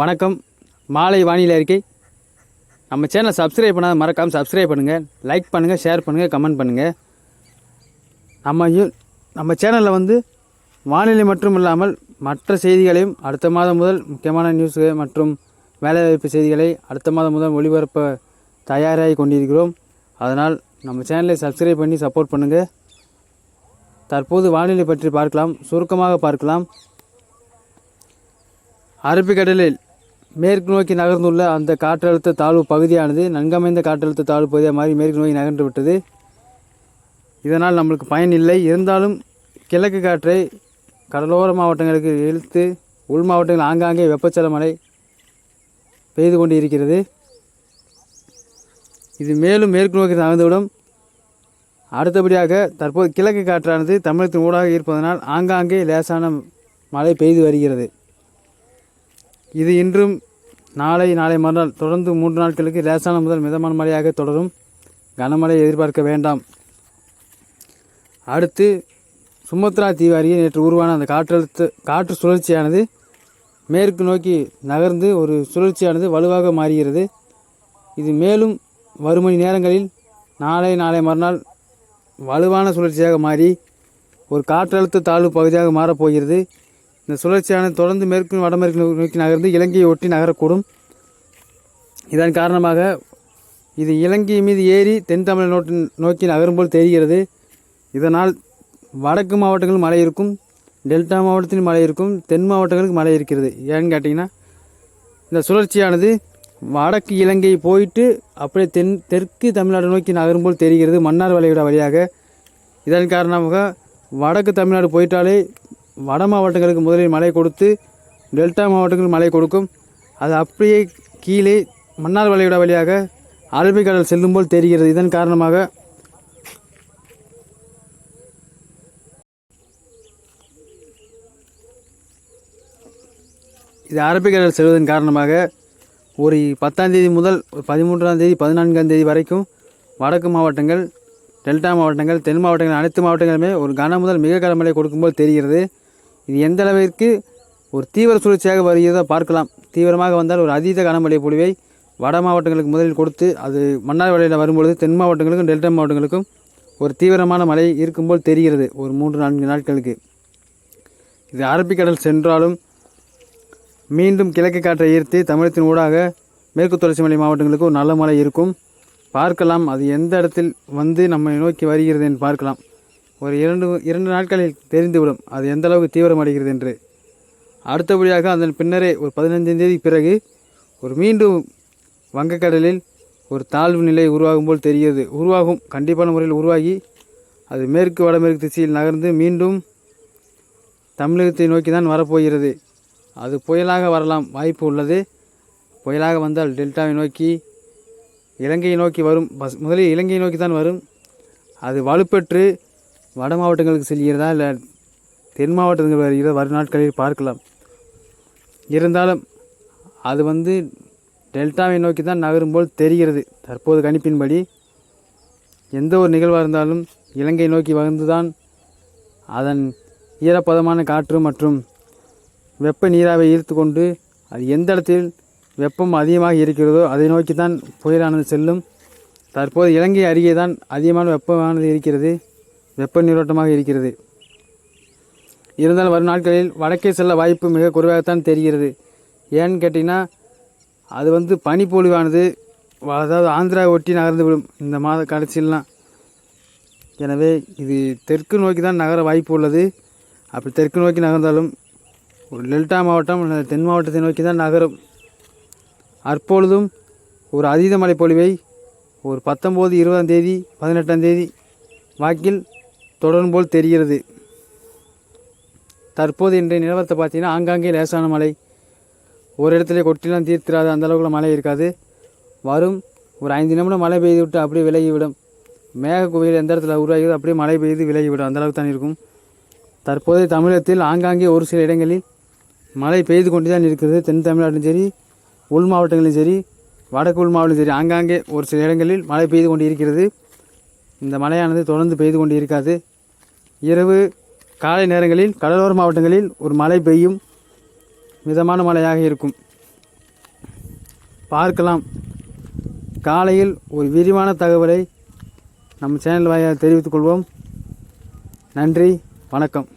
வணக்கம். மாலை வானிலை அறிக்கை. நம்ம சேனலை சப்ஸ்கிரைப் பண்ணாத மறக்காமல் சப்ஸ்கிரைப் பண்ணுங்கள் லைக் பண்ணுங்கள் ஷேர் பண்ணுங்கள் கமெண்ட் பண்ணுங்கள் நம்ம யூ நம்ம சேனலில் வந்து வானிலை மட்டும் இல்லாமல் மற்ற செய்திகளையும் அடுத்த மாதம் முதல் முக்கியமான நியூஸ்கள் மற்றும் வேலைவாய்ப்பு செய்திகளை அடுத்த மாதம் முதல் ஒளிபரப்ப தயாராகி கொண்டிருக்கிறோம். அதனால் நம்ம சேனலை சப்ஸ்கிரைப் பண்ணி சப்போர்ட் பண்ணுங்கள் தற்போது வானிலை பற்றி பார்க்கலாம். சுருக்கமாக பார்க்கலாம். அரபிக்கடலில் மேற்கு நோக்கி நகர்ந்துள்ள அந்த காற்றழுத்த தாழ்வு பகுதியானது நன்கமைந்த காற்றழுத்த தாழ்வு பகுதியாக மாறி மேற்கு நோக்கி நகர்ந்து விட்டது. இதனால் நம்மளுக்கு பயன் இல்லை. இருந்தாலும் கிழக்கு காற்றை கடலோர மாவட்டங்களுக்கு இழுத்து உள் மாவட்டங்கள் ஆங்காங்கே வெப்பச்சல மழை பெய்து கொண்டு இருக்கிறது இது மேலும் மேற்கு நோக்கி நகர்ந்துவிடும். அடுத்தபடியாக தற்போது கிழக்கு காற்றானது தமிழகத்தின் ஊடாக இருப்பதனால் ஆங்காங்கே லேசான மழை பெய்து வருகிறது. இது இன்றும் நாளை நாளை மறுநாள் தொடர்ந்து மூன்று நாட்களுக்கு லேசான முதல் மிதமான மழையாக தொடரும். கனமழை எதிர்பார்க்க வேண்டாம். அடுத்து சுமத்ரா தீவு அருகே நேற்று உருவான அந்த காற்றழுத்த காற்று சுழற்சியானது மேற்கு நோக்கி நகர்ந்து ஒரு சுழற்சியானது வலுவாக மாறுகிறது. இது மேலும் வரும் மணி நேரங்களில் நாளை நாளை மறுநாள் வலுவான சுழற்சியாக மாறி ஒரு காற்றழுத்த தாழ்வு பகுதியாக மாறப்போகிறது. இந்த சுழற்சியானது தொடர்ந்து மேற்கு வடமேற்கு நோக்கி நகர்ந்து இலங்கையை ஒட்டி நகரக்கூடும். இதன் காரணமாக இது இலங்கை மீது ஏறி தென் தமிழ் நோட்டு நோக்கி நகரும் போல் தெரிகிறது. இதனால் வடக்கு மாவட்டங்களில் மழை இருக்கும் டெல்டா மாவட்டத்திலும் மழை இருக்கும் தென் மாவட்டங்களுக்கு மழை இருக்கிறது. ஏன்னு கேட்டிங்கன்னா இந்த சுழற்சியானது வடக்கு இலங்கை போயிட்டு அப்படியே தென் தெற்கு தமிழ்நாடு நோக்கி நகரும் போல் தெரிகிறது மன்னார் வளைகுடா வழியாக. இதன் காரணமாக வடக்கு தமிழ்நாடு போயிட்டாலே வட மாவட்டங்களுக்கு முதலில் மழை கொடுத்து டெல்டா மாவட்டங்களுக்கு மழை கொடுக்கும். அது அப்படியே கீழே மன்னார் வளைகுடா வழியாக அரபிக்கடல் செல்லும் போல் தெரிகிறது. இதன் காரணமாக இது அரபிக்கடல் செல்வதன் காரணமாக ஒரு பத்தாந்தேதி முதல் ஒரு பதிமூன்றாம் தேதி பதினான்காம் தேதி வரைக்கும் வடக்கு மாவட்டங்கள் டெல்டா மாவட்டங்கள் தென் மாவட்டங்கள் அனைத்து மாவட்டங்களுமே ஒரு கன முதல் மிக கனமழை கொடுக்கும்போது தெரிகிறது. இது எந்த அளவிற்கு ஒரு தீவிர சுழற்சியாக வருகிறதோ பார்க்கலாம். தீவிரமாக வந்தால் ஒரு அதீத கனமழை பொழிவை வட மாவட்டங்களுக்கு முதலில் கொடுத்து அது மன்னார் வழியில் வரும்பொழுது தென் மாவட்டங்களுக்கும் டெல்டா மாவட்டங்களுக்கும் ஒரு தீவிரமான மழை இருக்கும்போல் தெரிகிறது ஒரு மூன்று நான்கு நாட்களுக்கு. இது அரபிக்கடல் சென்றாலும் மீண்டும் கிழக்கு காற்றை ஈர்த்து தமிழகத்தின் ஊடாக மேற்கு தொடர்ச்சி மலை மாவட்டங்களுக்கு ஒரு நல்ல மழை இருக்கும். பார்க்கலாம் அது எந்த இடத்தில் வந்து நம்மை நோக்கி வருகிறது என்று பார்க்கலாம். ஒரு இரண்டு இரண்டு நாட்களில் தெரிந்துவிடும். அது எந்த அளவுக்கு தீவிரமடைகிறது என்று. அடுத்தபடியாக அதன் பின்னரே ஒரு பதினைந்தாம் தேதி பிறகு ஒரு மீண்டும் வங்கக்கடலில் ஒரு தாழ்வு நிலை உருவாகும் போல் தெரிகிறது. உருவாகும் கண்டிப்பான முறையில் உருவாகி அது மேற்கு வடமேற்கு திசையில் நகர்ந்து மீண்டும் தமிழகத்தை நோக்கி தான் வரப்போகிறது. அது புயலாக வரலாம் வாய்ப்பு உள்ளது. புயலாக வந்தால் டெல்டாவை நோக்கி இலங்கையை நோக்கி வரும் பஸ் முதலில் இலங்கையை நோக்கி தான் வரும். அது வலுப்பெற்று வட மாவட்டங்களுக்கு செல்கிறதா இல்லை தென் மாவட்டங்கள் வருகிறதா வரும் நாட்களில் பார்க்கலாம். இருந்தாலும் அது வந்து டெல்டாவை நோக்கி தான் நகரும் போல் தெரிகிறது. தற்போது கணிப்பின்படி எந்த ஒரு நிகழ்வாக இருந்தாலும் இலங்கை நோக்கி வந்து அதன் ஈரப்பதமான காற்று மற்றும் வெப்ப நீராவை ஈர்த்து கொண்டு அது எந்த இடத்தில் வெப்பம் அதிகமாக இருக்கிறதோ அதை நோக்கி தான் புயலானது செல்லும். தற்போது இலங்கை அருகே தான் அதிகமான வெப்பமானது இருக்கிறது. வெப்ப நீரோட்டமாக இருக்கிறது. இருந்தாலும் வரும் நாட்களில் வடக்கே செல்ல வாய்ப்பு மிக குறைவாகத்தான் தெரிகிறது. ஏன்னு கேட்டிங்கன்னா அது வந்து பனிப்பொழிவானது அதாவது ஆந்திரா ஒட்டி நகர்ந்து விடும் இந்த மாத கடைசியிலாம் எனவே இது தெற்கு நோக்கி தான் நகர வாய்ப்பு உள்ளது. அப்படி தெற்கு நோக்கி நகர்ந்தாலும் ஒரு டெல்டா மாவட்டம் அல்லது தென் மாவட்டத்தை நோக்கி தான் நகரும். அப்பொழுதும் ஒரு அதீத மழை பொழிவை ஒரு பத்தொம்போது இருபதாம் தேதி பதினெட்டாம் தேதி வாக்கில் தொடரும் போல் தெரிகிறது. தற்போது இன்றைய நிலவரத்தை பார்த்தீங்கன்னா ஆங்காங்கே லேசான மழை. ஒரு இடத்துல கொட்டிலாம் தீர்த்திராது அந்த அளவுக்குள்ள மழை இருக்காது. வரும் ஒரு ஐந்து நிமிடம் மழை பெய்து விட்டு அப்படியே விலகிவிடும். மேக குவியல் எந்த இடத்துல உருவாகியதோ அப்படியே மழை பெய்து விலகிவிடும். அந்தளவுக்கு தான் இருக்கும். தற்போதைய தமிழகத்தில் ஆங்காங்கே ஒரு சில இடங்களில் மழை பெய்து கொண்டு தான் இருக்கிறது. தென் தமிழ்நாட்டிலும் சரி உள் மாவட்டங்களிலும் சரி வடக்கு உள் மாவட்டமும் சரி ஆங்காங்கே ஒரு சில இடங்களில் மழை பெய்து கொண்டு இருக்கிறது. இந்த மழையானது தொடர்ந்து பெய்து கொண்டு இருக்காது. இரவு காலை நேரங்களில் கடலோர மாவட்டங்களில் ஒரு மழை பெய்யும் மிதமான மழையாக இருக்கும். பார்க்கலாம். காலையில் ஒரு விரிவான தகவலை நம் சேனல் வாயிலாக தெரிவித்துக் கொள்வோம். நன்றி. வணக்கம்.